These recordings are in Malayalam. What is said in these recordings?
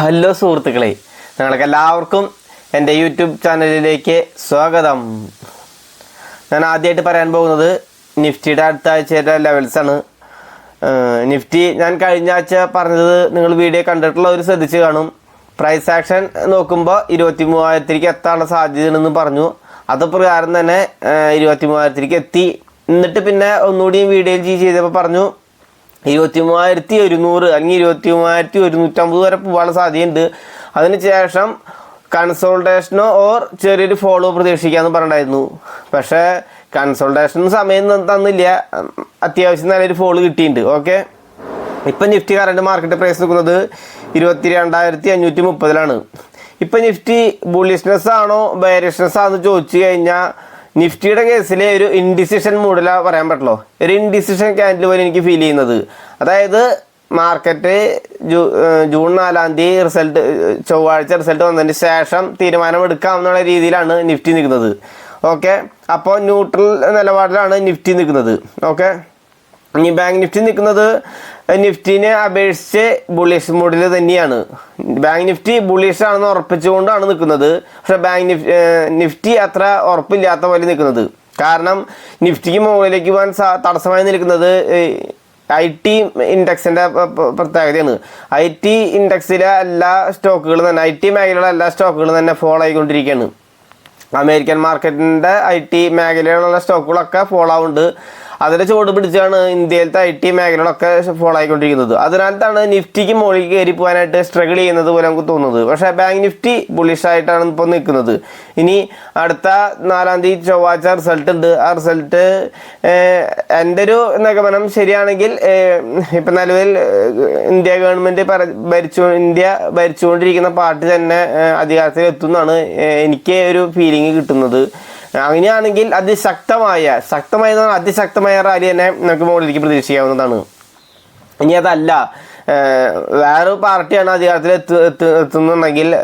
ഹലോ സുഹൃത്തുക്കളെ നിങ്ങൾക്ക് എല്ലാവർക്കും എന്റെ യൂട്യൂബ് ചാനലിലേക്ക് സ്വാഗതം. ഞാൻ ആദ്യമായിട്ട് പറയാൻ പോകുന്നത് നിഫ്റ്റിയുടെ അടുത്ത ആഴ്ചയുടെ ലെവൽസാണ് നിഫ്റ്റി ഞാൻ കഴിഞ്ഞ ആഴ്ച പറഞ്ഞത് നിങ്ങൾ വീഡിയോ കണ്ടിട്ടുള്ളവർ ശ്രദ്ധിച്ച് കാണും. പ്രൈസ് ആക്ഷൻ നോക്കുമ്പോൾ ഇരുപത്തി മൂവായിരത്തിലേക്ക് എത്താനുള്ള സാധ്യതയുണ്ടെന്ന് പറഞ്ഞു. അത് പ്രകാരം തന്നെ ഇരുപത്തി മൂവായിരത്തിലേക്ക് എത്തി. എന്നിട്ട് പിന്നെ ഒന്നുകൂടി വീഡിയോയിൽ ചെയ്തപ്പോൾ പറഞ്ഞു ഇരുപത്തി മൂവായിരത്തി ഒരുന്നൂറ് അല്ലെങ്കിൽ ഇരുപത്തി മൂവായിരത്തി ഒരുന്നൂറ്റമ്പത് വരെ പോകാനുള്ള സാധ്യതയുണ്ട്. അതിനുശേഷം കൺസൾട്ടേഷനോ കൺസോൾട്ടേഷനോ ഓർ ചെറിയൊരു ഫോളോ പ്രതീക്ഷിക്കാമെന്ന് പറഞ്ഞിട്ടായിരുന്നു പക്ഷേ കൺസോൾട്ടേഷൻ സമയം തന്നില്ല. അത്യാവശ്യം നല്ലൊരു ഫോൾ കിട്ടിയിട്ടുണ്ട്. ഓക്കെ ഇപ്പം നിഫ്റ്റി കറണ്ട് മാർക്കറ്റ് പ്രൈസ് നിൽക്കുന്നത് ഇരുപത്തി രണ്ടായിരത്തി അഞ്ഞൂറ്റി മുപ്പതിലാണ് ഇപ്പം നിഫ്റ്റി ബുള്ളിഷ്നെസ് ആണോ ബയറിഷ്നെസ് ആണെന്ന് ചോദിച്ചു കഴിഞ്ഞാൽ നിഫ്റ്റിയുടെ കേസിലെ ഒരു ഇൻഡിസിഷൻ മൂഡിലാണ് പറയാൻ പറ്റുള്ളൂ. ഒരു ഇൻഡിസിഷൻ ക്യാൻഡിൽ പോലെ എനിക്ക് ഫീൽ ചെയ്യുന്നത്. അതായത് മാർക്കറ്റ് ജൂ ജൂൺ നാലാം തീയതി റിസൾട്ട് ചൊവ്വാഴ്ച റിസൾട്ട് വന്നതിന് ശേഷം തീരുമാനമെടുക്കാം എന്നുള്ള രീതിയിലാണ് നിഫ്റ്റി നിൽക്കുന്നത്. ഓക്കെ അപ്പോൾ ന്യൂട്രൽ നിലപാടിലാണ് നിഫ്റ്റി നിൽക്കുന്നത്. ഓക്കെ ഇനി ബാങ്ക് നിഫ്റ്റി നിൽക്കുന്നത് നിഫ്റ്റിനെ അപേക്ഷിച്ച് ബുളിഷ് മോഡിൽ തന്നെയാണ്. ബാങ്ക് നിഫ്റ്റി ബുളിഷ് ആണെന്ന് ഉറപ്പിച്ചുകൊണ്ടാണ് നിൽക്കുന്നത്. പക്ഷെ ബാങ്ക് നിഫ്റ്റി അത്ര ഉറപ്പില്ലാത്ത പോലെ നിൽക്കുന്നത്. കാരണം നിഫ്റ്റിക്ക് മുകളിലേക്ക് പോകാൻ തടസ്സമായി നിൽക്കുന്നത് ഐ ടി ഇൻഡെക്സിന്റെ പ്രത്യേകതയാണ്. ഐ ടി ഇൻഡെക്സിലെ എല്ലാ സ്റ്റോക്കുകളും തന്നെ ഐ ടി മേഖലയിലുള്ള എല്ലാ സ്റ്റോക്കുകളും തന്നെ ഫോളോ ആയിക്കൊണ്ടിരിക്കുകയാണ്. അമേരിക്കൻ മാർക്കറ്റിന്റെ ഐ ടി മേഖലയിലുള്ള സ്റ്റോക്കുകളൊക്കെ ഫോളോ ആവുന്നുണ്ട്. അതിന്റെ ചുവട് പിടിച്ചാണ് ഇന്ത്യയിലത്തെ ഐ ടി മേഖലകളൊക്കെ ഫോളോ ആയിക്കൊണ്ടിരിക്കുന്നത്. അതിനകത്താണ് നിഫ്റ്റിക്ക് മുകളിൽ കയറി പോകാനായിട്ട് സ്ട്രഗിൾ ചെയ്യുന്നത് പോലെ നമുക്ക് തോന്നുന്നത്. പക്ഷേ ബാങ്ക് നിഫ്റ്റി ബുളിഷ് ആയിട്ടാണ് ഇപ്പോൾ നിൽക്കുന്നത്. ഇനി അടുത്ത നാലാം തീയതി ചൊവ്വാഴ്ച റിസൾട്ട് ഉണ്ട്. ആ റിസൾട്ട് എന്റെ ഒരു നിഗമനം ശരിയാണെങ്കിൽ ഇപ്പം നിലവിൽ ഇന്ത്യ ഗവൺമെന്റ് ഭരിച്ചു ഇന്ത്യ ഭരിച്ചുകൊണ്ടിരിക്കുന്ന പാർട്ടി തന്നെ അധികാരത്തിൽ എത്തുന്നതാണ് എനിക്ക് ഒരു ഫീലിംഗ് കിട്ടുന്നത്. അങ്ങനെയാണെങ്കിൽ അതിശക്തമായ ശക്തമായ അതിശക്തമായ റാലി തന്നെ നമുക്ക് മുകളിലേക്ക് പ്രതീക്ഷിക്കാവുന്നതാണ്. ഇനി അതല്ല വേറൊരു വേറെ പാർട്ടിയാണ് അധികാരത്തിൽ എത്തു എത്തു എത്തുന്നുണ്ടെങ്കിൽ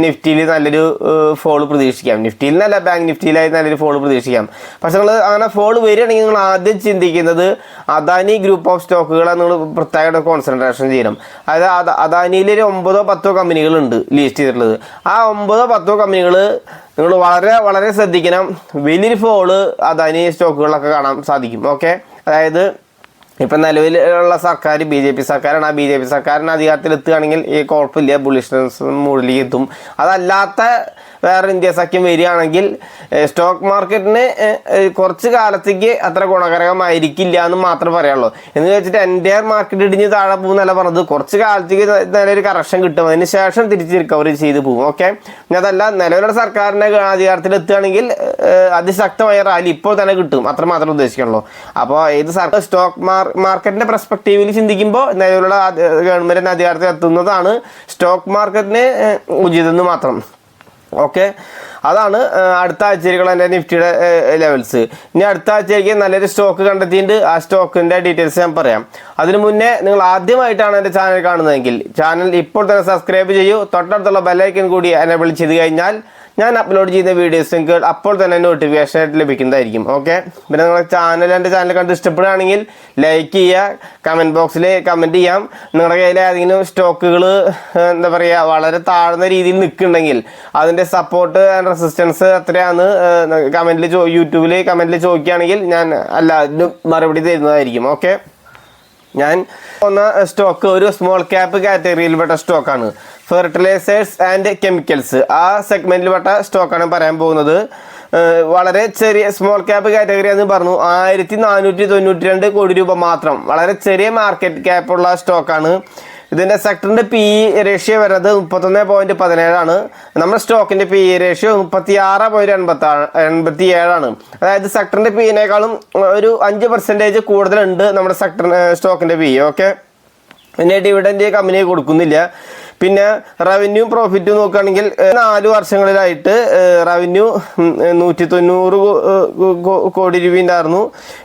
നിഫ്റ്റിയിൽ നല്ലൊരു ഫോൾ പ്രതീക്ഷിക്കാം. നിഫ്റ്റിയിൽ നല്ല ബാങ്ക് നിഫ്റ്റിയിലായി നല്ലൊരു ഫോൾ പ്രതീക്ഷിക്കാം. പക്ഷെ നിങ്ങൾ അങ്ങനെ ഫോൾ വരികയാണെങ്കിൽ നിങ്ങൾ ആദ്യം ചിന്തിക്കുന്നത് അദാനി ഗ്രൂപ്പ് ഓഫ് സ്റ്റോക്കുകളെ നിങ്ങൾ പ്രത്യേകമായിട്ട് കോൺസെൻട്രേഷൻ ചെയ്യണം. അതായത് അദ- അദാനിയിൽ ഒരു ഒമ്പതോ പത്തോ കമ്പനികളുണ്ട് ലിസ്റ്റ് ചെയ്തിട്ടുള്ളത്. ആ ഒമ്പതോ പത്തോ കമ്പനികൾ നിങ്ങൾ വളരെ വളരെ ശ്രദ്ധിക്കണം. വലിയൊരു ഫോൾ അദാനി സ്റ്റോക്കുകളൊക്കെ കാണാൻ സാധിക്കും. ഓക്കെ അതായത് ഇപ്പം നിലവിലുള്ള സർക്കാർ ബി ജെ പി സർക്കാരാണ്. ആ ബി ജെ പി സർക്കാരിന് അധികാരത്തിൽ എത്തുകയാണെങ്കിൽ ഈ കുഴപ്പമില്ല. ബുള്ളിഷ്നസ് മുകളിലേക്ക് എത്തും അതല്ലാത്ത വേറെ ഇന്ത്യ സഖ്യം വരികയാണെങ്കിൽ സ്റ്റോക്ക് മാർക്കറ്റിന് കുറച്ച് കാലത്തേക്ക് അത്ര ഗുണകരമായിരിക്കില്ല എന്ന് മാത്രമേ പറയുള്ളൂ എന്ന് വെച്ചിട്ട് എന്റെ മാർക്കറ്റ് ഇടിഞ്ഞ് താഴെ പോകുന്നല്ല പറഞ്ഞത്. കുറച്ച് കാലത്തേക്ക് നല്ലൊരു കറക്ഷൻ കിട്ടും. അതിന് ശേഷം തിരിച്ച് റിക്കവറി ചെയ്ത് പോകും. ഓക്കെ പിന്നെ അതല്ല നിലവിലുള്ള സർക്കാരിന്റെ അധികാരത്തിൽ എത്തുകയാണെങ്കിൽ അതിശക്തമായ റാലി ഇപ്പോൾ തന്നെ കിട്ടും. അത്ര മാത്രമേ ഉദ്ദേശിക്കുള്ളൂ അപ്പോൾ ഏത് സർക്കാർ സ്റ്റോക്ക് മാർക്കറ്റിന്റെ പെർസ്പെക്റ്റീവിൽ ചിന്തിക്കുമ്പോൾ നിലവിലുള്ള ഗവൺമെന്റിന്റെ അധികാരത്തിൽ എത്തുന്നതാണ് സ്റ്റോക്ക് മാർക്കറ്റിന് ഉചിതം ഉചിതമെന്ന് മാത്രം. ഓക്കെ? അതാണ് അടുത്ത ആഴ്ചയിലേക്കുള്ള എന്റെ നിഫ്റ്റിയുടെ ലെവൽസ്. ഇനി അടുത്ത ആഴ്ചയിലേക്ക് നല്ലൊരു സ്റ്റോക്ക് കണ്ടെത്തിയിട്ട് ആ സ്റ്റോക്കിന്റെ ഡീറ്റെയിൽസ് ഞാൻ പറയാം. അതിനു മുന്നേ നിങ്ങൾ ആദ്യമായിട്ടാണ് എന്റെ ചാനൽ കാണുന്നതെങ്കിൽ ചാനൽ ഇപ്പോൾ തന്നെ സബ്സ്ക്രൈബ് ചെയ്യൂ. തൊട്ടടുത്തുള്ള ബെല്ലൈക്കൻ കൂടി എനേബിൾ ചെയ്ത് കഴിഞ്ഞാൽ ഞാൻ അപ്ലോഡ് ചെയ്യുന്ന വീഡിയോസ് നിങ്ങൾക്ക് അപ്പോൾ തന്നെ നോട്ടിഫിക്കേഷൻ ആയിട്ട് ലഭിക്കുന്നതായിരിക്കും. ഓക്കെ പിന്നെ നിങ്ങളുടെ ചാനൽ എന്റെ ചാനൽ കണ്ട് ഇഷ്ടപ്പെടുകയാണെങ്കിൽ ലൈക്ക് ചെയ്യുക കമന്റ് ബോക്സിൽ കമന്റ് ചെയ്യാം. നിങ്ങളുടെ കയ്യിൽ ഏതെങ്കിലും സ്റ്റോക്കുകൾ എന്താ പറയുക വളരെ താഴ്ന്ന രീതിയിൽ നിൽക്കുന്നുണ്ടെങ്കിൽ അതിന്റെ സപ്പോർട്ട് ആൻഡ് റെസിസ്റ്റൻസ് എത്രയാണെന്ന് കമന്റിൽ ചോ യൂട്യൂബിൽ കമന്റിൽ ചോദിക്കുകയാണെങ്കിൽ ഞാൻ അല്ല മറുപടി തരുന്നതായിരിക്കും. ഓക്കെ ഞാൻ ഒന്ന് സ്റ്റോക്ക് ഒരു സ്മോൾ ക്യാപ്പ് കാറ്റഗറിയിൽപ്പെട്ട സ്റ്റോക്കാണ് ഫെർട്ടിലൈസേഴ്സ് ആൻഡ് കെമിക്കൽസ് ആ സെഗ്മെന്റിൽപ്പെട്ട സ്റ്റോക്കാണ് പറയാൻ പോകുന്നത്. വളരെ ചെറിയ സ്മോൾ ക്യാപ്പ് കാറ്റഗറി എന്ന് പറഞ്ഞു. ആയിരത്തി നാനൂറ്റി തൊണ്ണൂറ്റി രണ്ട് കോടി രൂപ മാത്രം. വളരെ ചെറിയ മാർക്കറ്റ് ക്യാപ്പുള്ള സ്റ്റോക്കാണ് ഇതിന്റെ സെക്ടറിന്റെ പി ഇ റേഷ്യോ വരുന്നത് മുപ്പത്തൊന്ന് പോയിന്റ് പതിനേഴാണ്. നമ്മുടെ സ്റ്റോക്കിന്റെ പി ഇ റേഷ്യോ മുപ്പത്തി ആറ് പോയിന്റ് എൺപത്തി എൺപത്തി ഏഴാണ് അതായത് സെക്ടറിന്റെ പിന്നേക്കാളും ഒരു അഞ്ച് പെർസെന്റേജ് കൂടുതലുണ്ട് നമ്മുടെ സെക്ടർ സ്റ്റോക്കിന്റെ പി ഓക്കെ പിന്നെ ഡിവിഡന്റ് കമ്പനി കൊടുക്കുന്നില്ല. പിന്നെ റവന്യൂ പ്രോഫിറ്റ് നോക്കുകയാണെങ്കിൽ നാല് വർഷങ്ങളിലായിട്ട് റവന്യൂ നൂറ്റി തൊണ്ണൂറ് കോടി രൂപ ഉണ്ടായിരുന്നു.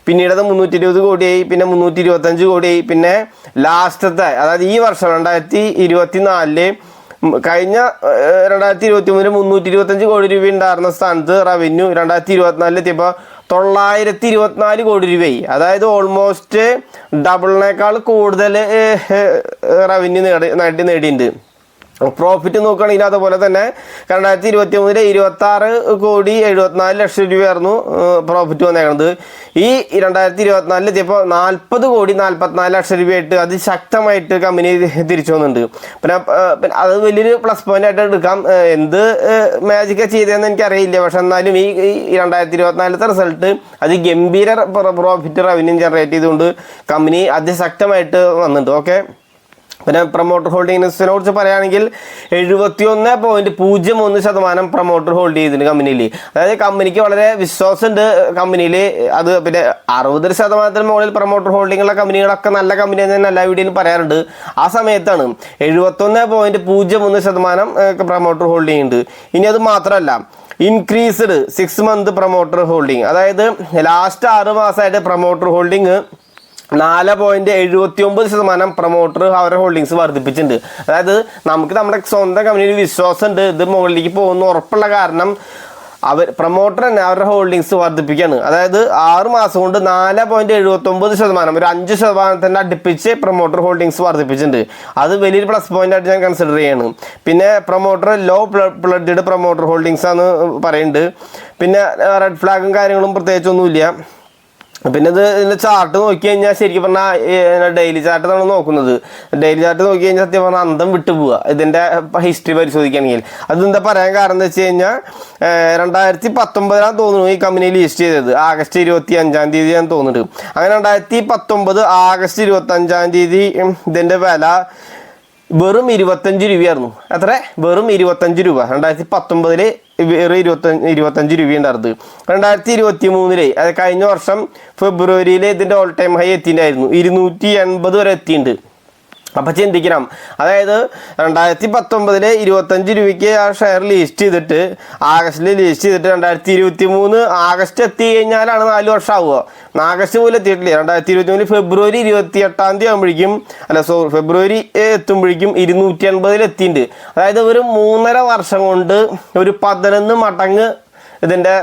പിന്നീട് അത് മുന്നൂറ്റി ഇരുപത് കോടിയായി പിന്നെ മുന്നൂറ്റി ഇരുപത്തഞ്ച് കോടിയായി. പിന്നെ ലാസ്റ്റത്തെ അതായത് ഈ വർഷം രണ്ടായിരത്തി ഇരുപത്തി നാലിൽ കഴിഞ്ഞ രണ്ടായിരത്തി ഇരുപത്തി മൂന്നിൽ മുന്നൂറ്റി ഇരുപത്തഞ്ച് കോടി രൂപ ഉണ്ടായിരുന്ന സ്ഥാനത്ത് റവന്യൂ രണ്ടായിരത്തി ഇരുപത്തിനാലിൽ എത്തിയപ്പോൾ തൊള്ളായിരത്തി ഇരുപത്തിനാല് കോടി രൂപയായി. അതായത് ഓൾമോസ്റ്റ് ഡബിളിനേക്കാൾ കൂടുതൽ റവന്യൂ നേടി നേടി നേടിയിട്ടുണ്ട്. പ്രോഫിറ്റ് നോക്കുകയാണെങ്കിൽ അതുപോലെ തന്നെ രണ്ടായിരത്തി ഇരുപത്തി മൂന്നിലെ ഇരുപത്തി ആറ് കോടി എഴുപത്തിനാല് ലക്ഷം രൂപയായിരുന്നു പ്രോഫിറ്റ് വന്നേക്കുന്നത് ഈ രണ്ടായിരത്തി ഇരുപത്തിനാലിൽ എത്തിയപ്പോൾ നാൽപ്പത് കോടി നാൽപ്പത്തിനാല് ലക്ഷം രൂപയായിട്ട് അത് ശക്തമായിട്ട് കമ്പനി തിരിച്ചു വന്നിട്ടുണ്ട്. പിന്നെ അത് വലിയൊരു പ്ലസ് പോയിന്റ് ആയിട്ട് എടുക്കാം. എന്ത് മാജിക്കാണ് ചെയ്തതെന്ന് എനിക്കറിയില്ല. പക്ഷെ എന്നാലും ഈ രണ്ടായിരത്തി ഇരുപത്തിനാലത്തെ റിസൾട്ട് അത് ഗംഭീര പ്രോഫിറ്റ് റവന്യൂ ജനറേറ്റ് ചെയ്തുകൊണ്ട് കമ്പനി അതിശക്തമായിട്ട് വന്നിട്ടുണ്ട്. ഓക്കെ പിന്നെ പ്രൊമോട്ടർ ഹോൾഡിങ്സിനെ കുറിച്ച് പറയുകയാണെങ്കിൽ എഴുപത്തിയൊന്ന് പോയിന്റ് പൂജ്യം ഒന്ന് ശതമാനം പ്രൊമോട്ടർ ഹോൾഡ് ചെയ്തിട്ടുണ്ട് കമ്പനിയിൽ അതായത് കമ്പനിക്ക് വളരെ വിശ്വാസമുണ്ട്. കമ്പനിയിൽ അത് പിന്നെ അറുപത് ശതമാനത്തിന് മുകളിൽ പ്രൊമോട്ടർ ഹോൾഡിങ്ങുള്ള കമ്പനികളൊക്കെ നല്ല കമ്പനി തന്നെ എല്ലാ വീഡിയോയിലും പറയാറുണ്ട്. ആ സമയത്താണ് എഴുപത്തൊന്ന് പോയിന്റ് പൂജ്യം ഒന്ന് ശതമാനം പ്രൊമോട്ടർ ഹോൾഡിംഗ് ഉണ്ട് ഇനി അത് മാത്രമല്ല increased six month promoter holding അതായത് ലാസ്റ്റ് ആറ് മാസമായിട്ട് പ്രൊമോട്ടർ ഹോൾഡിംഗ് നാല് പോയിന്റ് എഴുപത്തി ഒമ്പത് ശതമാനം പ്രൊമോട്ടർ അവരുടെ ഹോൾഡിങ്സ് വർദ്ധിപ്പിച്ചിട്ടുണ്ട്. അതായത് നമുക്ക് നമ്മുടെ സ്വന്തം കമ്പനിയിൽ വിശ്വാസം ഉണ്ട് ഇത് മുകളിലേക്ക് പോകുന്ന ഉറപ്പുള്ള കാരണം അവർ പ്രൊമോട്ടർ തന്നെ അവരുടെ ഹോൾഡിങ്സ് വർദ്ധിപ്പിക്കുകയാണ്. അതായത് ആറ് മാസം കൊണ്ട് നാല് പോയിന്റ് എഴുപത്തി ഒമ്പത് ശതമാനം ഒരു അഞ്ച് ശതമാനത്തിന്റെ അടുപ്പിച്ച് പ്രൊമോട്ടർ ഹോൾഡിങ്സ് വർദ്ധിപ്പിച്ചിട്ടുണ്ട്. അത് വലിയൊരു പ്ലസ് പോയിന്റ് ആയിട്ട് ഞാൻ കൺസിഡർ ചെയ്യാണ്. പിന്നെ promoter low blood promoter holdings ആണ് പറയുന്നുണ്ട് പിന്നെ റെഡ് ഫ്ലാഗും കാര്യങ്ങളും പ്രത്യേകിച്ചൊന്നുമില്ല. പിന്നെ ഇത് ഇതിന്റെ ചാർട്ട് നോക്കി കഴിഞ്ഞാൽ ശരിക്കും പറഞ്ഞാൽ ഡെയിലി ചാർട്ട് നമ്മൾ നോക്കുന്നത്. ഡെയിലി ചാർട്ട് നോക്കി കഴിഞ്ഞാൽ സത്യം പറഞ്ഞാൽ അന്തം വിട്ടു പോവുക ഇതിന്റെ ഹിസ്റ്ററി പരിശോധിക്കുകയാണെങ്കിൽ. അതെന്താ പറയാൻ കാരണം എന്ന് വെച്ച് കഴിഞ്ഞാൽ രണ്ടായിരത്തി പത്തൊമ്പതിനാണ് തോന്നുന്നു ഈ കമ്പനി ലിസ്റ്റ് ചെയ്തത്. ആഗസ്റ്റ് ഇരുപത്തി അഞ്ചാം തീയതി ഞാൻ തോന്നുന്നുണ്ട്. അങ്ങനെ രണ്ടായിരത്തി പത്തൊമ്പത് ആഗസ്റ്റ് ഇരുപത്തി അഞ്ചാം തീയതി ഇതിന്റെ വില വെറും ഇരുപത്തഞ്ച് രൂപയായിരുന്നു. എത്ര? വെറും ഇരുപത്തഞ്ച് രൂപ. രണ്ടായിരത്തി പത്തൊമ്പതിൽ വെറും ഇരുപത്തഞ്ച് ഇരുപത്തഞ്ച് രൂപയുണ്ടായിരുന്നത് രണ്ടായിരത്തി ഇരുപത്തി മൂന്നിലെ അത് കഴിഞ്ഞ വർഷം ഫെബ്രുവരിയിൽ ഇതിന്റെ ഓൾ ടൈം ഹൈ എത്തിയിട്ടുണ്ടായിരുന്നു. ഇരുന്നൂറ്റി എൺപത് വരെ എത്തിയിട്ടുണ്ട്. അപ്പൊ ചിന്തിക്കണം. അതായത് രണ്ടായിരത്തി പത്തൊമ്പതിലെ ഇരുപത്തഞ്ച് രൂപയ്ക്ക് ആ ഷെയർ ലിസ്റ്റ് ചെയ്തിട്ട് ആഗസ്റ്റിൽ ലിസ്റ്റ് ചെയ്തിട്ട് രണ്ടായിരത്തി ഇരുപത്തി മൂന്ന് ആഗസ്റ്റ് എത്തി കഴിഞ്ഞാലാണ് നാല് വർഷം ആവുക ആഗസ്റ്റ് പോലും എത്തിയിട്ടില്ല? രണ്ടായിരത്തി ഇരുപത്തി മൂന്ന് ഫെബ്രുവരി ഇരുപത്തി എട്ടാം തീയതി ആകുമ്പോഴേക്കും അല്ല സോ ഫെബ്രുവരി എത്തുമ്പോഴേക്കും ഇരുന്നൂറ്റി അൻപതിൽ എത്തിയിട്ടുണ്ട്. അതായത് ഒരു മൂന്നര വർഷം കൊണ്ട് ഒരു പതിനൊന്ന് മടങ്ങ് ഇതിന്റെ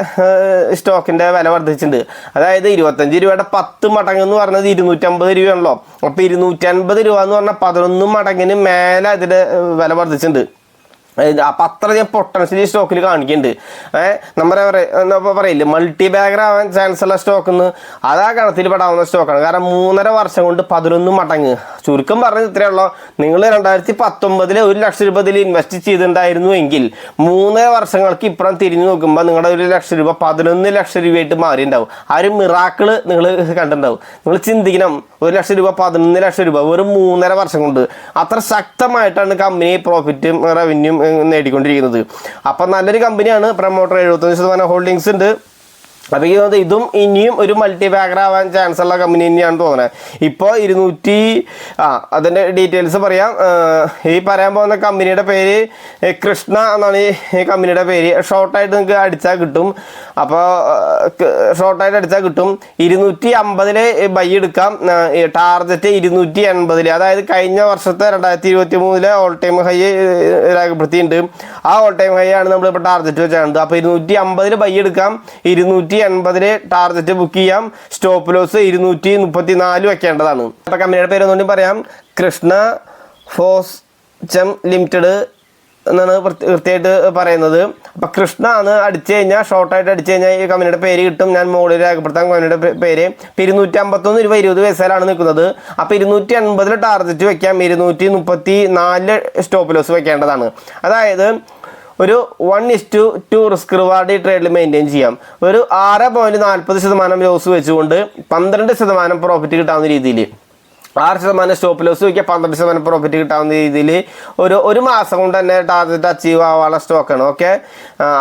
സ്റ്റോക്കിന്റെ വില വർദ്ധിച്ചിട്ടുണ്ട്. അതായത് ഇരുപത്തഞ്ച് രൂപയുടെ പത്ത് മടങ്ങ് എന്ന് പറഞ്ഞത് ഇരുന്നൂറ്റമ്പത് രൂപയാണല്ലോ. അപ്പോൾ ഇരുന്നൂറ്റൻപത് രൂപ എന്ന് പറഞ്ഞാൽ പതിനൊന്ന് മടങ്ങിന് മേലെ അതിന്റെ വില വർദ്ധിച്ചിട്ടുണ്ട്. അപ്പൊ അത്രയധികം പൊട്ടൻഷ്യൽ ഈ സ്റ്റോക്കിൽ കാണിക്കുന്നുണ്ട് ഏഹ് നമ്മുടെ പറയില്ലേ മൾട്ടി ബാഗർ ആവാൻ ചാൻസ് ഉള്ള സ്റ്റോക്ക് എന്ന് അതാ കണത്തിൽ പെടാവുന്ന സ്റ്റോക്കാണ് കാരണം മൂന്നര വർഷം കൊണ്ട് പതിനൊന്ന് മടങ്ങ്. ചുരുക്കം പറഞ്ഞത് ഇത്രയേ ഉള്ളൂ. നിങ്ങൾ രണ്ടായിരത്തി പത്തൊമ്പതിൽ ഒരു ലക്ഷം രൂപ ഇതിൽ ഇൻവെസ്റ്റ് ചെയ്തിട്ടുണ്ടായിരുന്നു എങ്കിൽ മൂന്നര വർഷങ്ങൾക്ക് ഇപ്പുറം തിരിഞ്ഞു നോക്കുമ്പോൾ നിങ്ങളുടെ ഒരു ലക്ഷം രൂപ പതിനൊന്ന് ലക്ഷം രൂപയായിട്ട് മാറിയിട്ടുണ്ടാവും. ആ ഒരു മിറാക്കിൾ നിങ്ങൾ കണ്ടിട്ടുണ്ടാവും. നിങ്ങൾ ചിന്തിക്കണം. ഒരു ലക്ഷം രൂപ പതിനൊന്ന് ലക്ഷം രൂപ വെറും മൂന്നര വർഷം കൊണ്ട് അത്ര ശക്തമായിട്ടാണ് കമ്പനി പ്രോഫിറ്റും റവന്യൂം നേടിക്കൊണ്ടിരിക്കുന്നത്. അപ്പം നല്ലൊരു കമ്പനിയാണ് പ്രൊമോട്ടർ എഴുപത്തഞ്ച് ശതമാനം ഹോൾഡിങ്സ് ഉണ്ട്. അപ്പോൾ എനിക്ക് തോന്നുന്നത് ഇതും ഇനിയും ഒരു മൾട്ടി ബാഗർ ആവാൻ ചാൻസ് ഉള്ള കമ്പനി തന്നെയാണ് തോന്നുന്നത് ഇപ്പോൾ ഇരുന്നൂറ്റി ആ അതിന്റെ ഡീറ്റെയിൽസ് പറയാം. ഈ പറയാൻ പോകുന്ന കമ്പനിയുടെ പേര് കൃഷ്ണ എന്നാണ് ഈ കമ്പനിയുടെ പേര്. ഷോർട്ടായിട്ട് നിങ്ങൾക്ക് അടിച്ചാൽ കിട്ടും. അപ്പോൾ ഷോർട്ടായിട്ട് അടിച്ചാൽ കിട്ടും. ഇരുന്നൂറ്റി അമ്പതിൽ ബൈ എടുക്കാം. ടാർഗറ്റ് ഇരുന്നൂറ്റി എൺപതിൽ അതായത് കഴിഞ്ഞ വർഷത്തെ രണ്ടായിരത്തി ഇരുപത്തി മൂന്നിലെ ഓൾ ടൈം ഹൈ രേഖപ്പെടുത്തിയിട്ടുണ്ട്. ആ ഓൾ ടൈം ഹൈ ആണ് നമ്മളിപ്പോൾ ടാർഗറ്റ് വെച്ചാണ് അപ്പോൾ ഇരുന്നൂറ്റി അമ്പതിൽ ബൈ എടുക്കാം. ഇരുന്നൂറ്റി എൺപതിൽ ടാർഗറ്റ് ബുക്ക് ചെയ്യാം. സ്റ്റോപ്പ് ലോസ് ഇരുന്നൂറ്റി മുപ്പത്തി നാല് വെക്കേണ്ടതാണ്. അപ്പോൾ കമ്പനിയുടെ പേര് ഒന്നുകൊണ്ടും പറയാം. കൃഷ്ണ ഫോസ് ചം ലിമിറ്റഡ് എന്നാണ് കൃത്യമായിട്ട് പറയുന്നത്. അപ്പൊ കൃഷ്ണ ആണ് അടിച്ചു കഴിഞ്ഞാൽ ഷോർട്ടായിട്ട് അടിച്ചു കഴിഞ്ഞാൽ ഈ കമ്പനിയുടെ പേര് കിട്ടും. ഞാൻ മുകളിൽ രേഖപ്പെടുത്താം കമ്പനിയുടെ പേര്. ഇപ്പൊ ഇരുന്നൂറ്റി അമ്പത്തൊന്ന് രൂപ ഇരുപത് പൈസയിലാണ് നിൽക്കുന്നത്. അപ്പൊ ഇരുന്നൂറ്റി അൻപതിൽ ടാർഗറ്റ് വെക്കാം. ഇരുന്നൂറ്റി മുപ്പത്തി നാല് സ്റ്റോപ്പ് ലോസ് വെക്കേണ്ടതാണ്. അതായത് ഒരു one is to risk reward ഈ ട്രേഡിൽ മെയിന്റെയിൻ ചെയ്യാം. ഒരു ആറ് പോയിന്റ് നാൽപ്പത് ശതമാനം ലോസ് വെച്ചുകൊണ്ട് പന്ത്രണ്ട് ശതമാനം പ്രോഫിറ്റ് കിട്ടാവുന്ന രീതിയിൽ ആറ് ശതമാനം സ്റ്റോപ്പ് ലോസ് വയ്ക്കുക പന്ത്രണ്ട് ശതമാനം പ്രോഫിറ്റ് കിട്ടാവുന്ന രീതിയിൽ ഒരു ഒരു മാസം കൊണ്ട് തന്നെ ടാർഗറ്റ് അച്ചീവ് ആവാനുള്ള സ്റ്റോക്കാണ് ഓക്കെ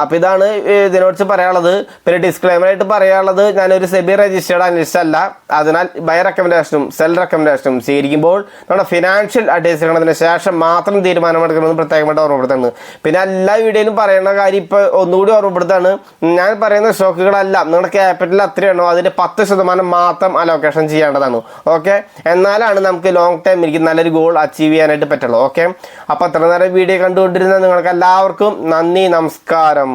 അപ്പോൾ ഇതാണ് ഇതിനെക്കുറിച്ച് പറയാനുള്ളത്. പിന്നെ ഡിസ്ക്ലൈമറായിട്ട് പറയാനുള്ളത് ഞാനൊരു സെബി രജിസ്റ്റേർഡ് അനലിസ്റ്റ് അല്ല. അതിനാൽ ബൈ റെക്കമെൻഡേഷനും സെൽ റെക്കമെൻഡേഷനും സ്വീകരിക്കുമ്പോൾ നമ്മുടെ ഫിനാൻഷ്യൽ അഡ്വൈസ് എടുക്കുന്നതിന് ശേഷം മാത്രം തീരുമാനമെടുക്കണമെന്ന് പ്രത്യേകമായിട്ട് ഓർമ്മപ്പെടുത്തുന്നത് പിന്നെ എല്ലാ വീഡിയോയിലും പറയുന്ന കാര്യം ഇപ്പോൾ ഒന്നുകൂടി ഓർമ്മപ്പെടുത്താണ്. ഞാൻ പറയുന്ന സ്റ്റോക്കുകളെല്ലാം നിങ്ങളുടെ ക്യാപിറ്റൽ അത്രയാണോ അതിന്റെ പത്ത് ശതമാനം മാത്രം അലോക്കേഷൻ ചെയ്യേണ്ടതാണ് ഓക്കെ എന്നാലാണ് നമുക്ക് ലോങ് ടൈം എനിക്ക് നല്ലൊരു ഗോൾ അച്ചീവ് ചെയ്യാനായിട്ട് പറ്റുള്ളൂ. ഓക്കെ അപ്പോൾ അത്ര നേരം വീഡിയോ കണ്ടുകൊണ്ടിരുന്ന നിങ്ങൾക്ക് എല്ലാവർക്കും നന്ദി നമസ്കാരം.